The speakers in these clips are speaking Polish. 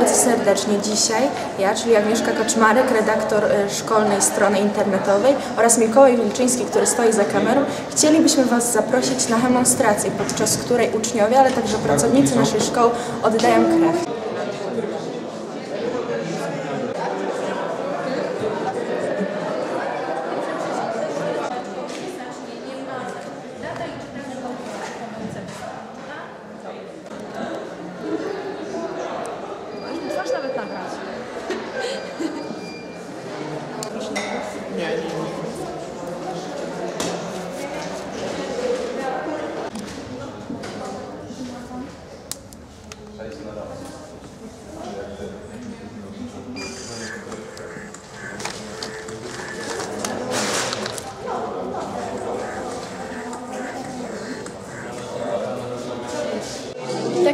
bardzo serdecznie. Dzisiaj ja, czyli Agnieszka Kaczmarek, redaktor e, szkolnej strony internetowej oraz Mikołaj Wilczyński, który stoi za kamerą, chcielibyśmy Was zaprosić na demonstrację, podczas której uczniowie, ale także pracownicy naszej szkoły oddają krew.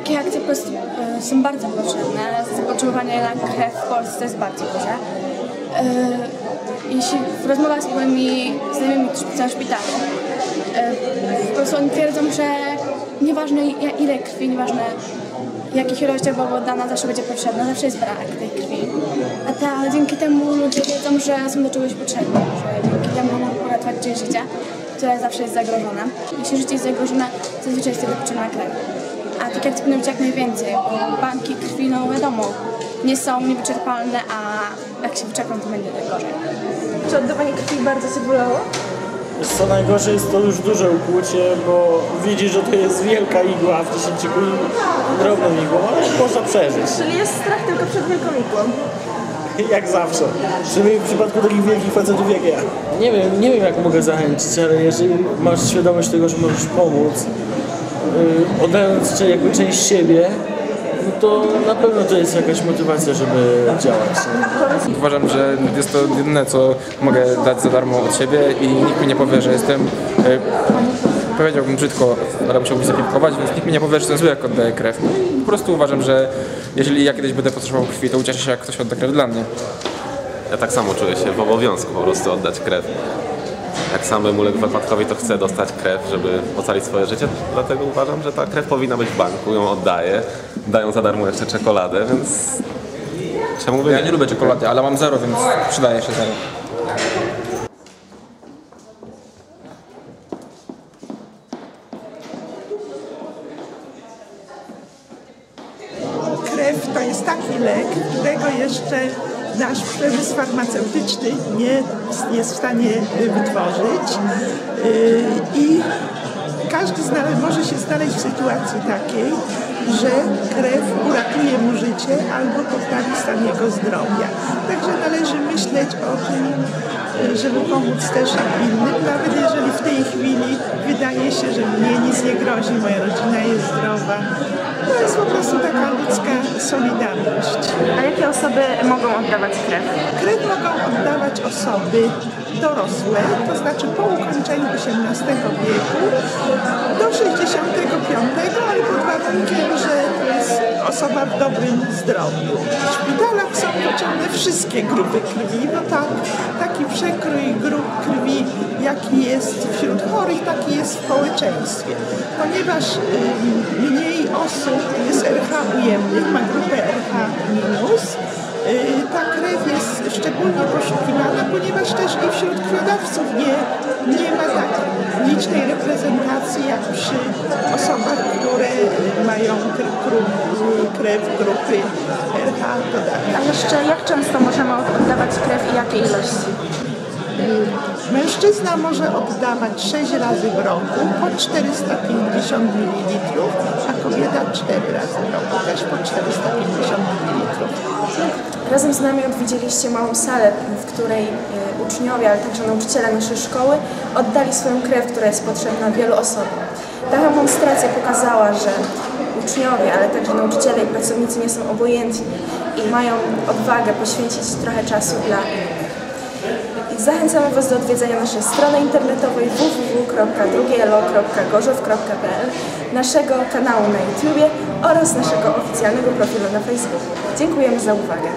Takie akcje po prostu e, są bardzo potrzebne. Zapotrzebowanie na krew w Polsce jest bardzo duże. E, Jeśli w rozmowach z moimi znajomymi, w szpitalu, e, po prostu oni twierdzą, że nieważne ile krwi, nieważne jakich ilościach była oddana, zawsze będzie potrzebna, zawsze jest brak tej krwi. A ta, dzięki temu ludzie wiedzą, że są do czegoś potrzebni, że dzięki temu mogą uratować życie, które zawsze jest zagrożone. Jeśli życie jest zagrożone, zazwyczaj jest wtedy potrzebna krew. A tak jak powinno być jak najwięcej, bo banki krwi, no wiadomo, nie są niewyczerpalne, a jak się wyczerpią, to będzie tak gorzej. Czy oddawanie krwi bardzo Cię bolało? Wiesz Co najgorsze jest to już duże ukłucie, bo widzisz, że to jest wielka igła w 10 kul drobną igłą, ale można przeżyć. Czyli jest strach tylko przed wielką igłą. Jak zawsze. Przynajmniej w przypadku takich wielkich facetów jak ja. Nie wiem, nie wiem jak mogę zachęcić, ale jeżeli masz świadomość tego, że możesz pomóc, oddając cze- jakby część siebie, no to na pewno to jest jakaś motywacja, żeby działać. Nie? Uważam, że jest to jedyne, co mogę dać za darmo od siebie i nikt mi nie powie, że jestem, e, powiedziałbym brzydko, ale musiałbym sobie piwkować, więc nikt mi nie powie, że jestem zły, jak oddaję krew. Po prostu uważam, że jeżeli ja kiedyś będę potrzebował krwi, to ucieszę się, jak ktoś odda krew dla mnie. Ja tak samo czuję się w obowiązku po prostu oddać krew. Jak sam bym uległ wypadkowi, to chcę dostać krew, żeby ocalić swoje życie. Dlatego uważam, że ta krew powinna być w banku, ją oddaję. Dają za darmo jeszcze czekoladę, więc czemu by Ja nie? nie lubię czekolady, ale mam zero, więc przydaje się zero. Krew to jest taki lek, którego jeszcze nasz przemysł farmaceutyczny nie jest w stanie y, wytworzyć. Y, I każdy może się znaleźć w sytuacji takiej, że krew uratuje mu życie albo poprawi stan jego zdrowia. Także należy myśleć o tym, żeby pomóc też innym, nawet jeżeli w tej chwili wydaje się, że mnie nic nie grozi, moja rodzina jest zdrowa. To jest po prostu taka ludzka solidarność. A jakie osoby mogą oddawać krew? Krew mogą oddawać osoby dorosłe, to znaczy po ukończeniu XVIII wieku do 65, ale pod warunkiem, że osoba w dobrym zdrowiu. W szpitalach są potrzebne wszystkie grupy krwi, bo tak, taki przekrój grup krwi, jaki jest wśród chorych, taki jest w społeczeństwie. Ponieważ mniej osób jest RH ujemnych, ma grupę RH minus, Y, Ta krew jest szczególnie poszukiwana, ponieważ też i wśród krwiodawców nie, nie ma tak licznej reprezentacji jak przy osobach, mają krew grupy RH dodatkową. A jeszcze jak często możemy oddawać krew i jakie ilości? Mężczyzna może oddawać 6 razy w roku po 450 ml, a kobieta 4 razy w roku też po 450 ml. Razem z nami odwiedziliście małą salę, w której e, uczniowie, ale także nauczyciele naszej szkoły oddali swoją krew, która jest potrzebna wielu osobom. Ta demonstracja pokazała, że uczniowie, ale także nauczyciele i pracownicy nie są obojętni i mają odwagę poświęcić trochę czasu dla innych. Zachęcamy Was do odwiedzenia naszej strony internetowej www.drugielo.gorzow.pl, naszego kanału na YouTubie oraz naszego oficjalnego profilu na Facebooku. Dziękujemy za uwagę.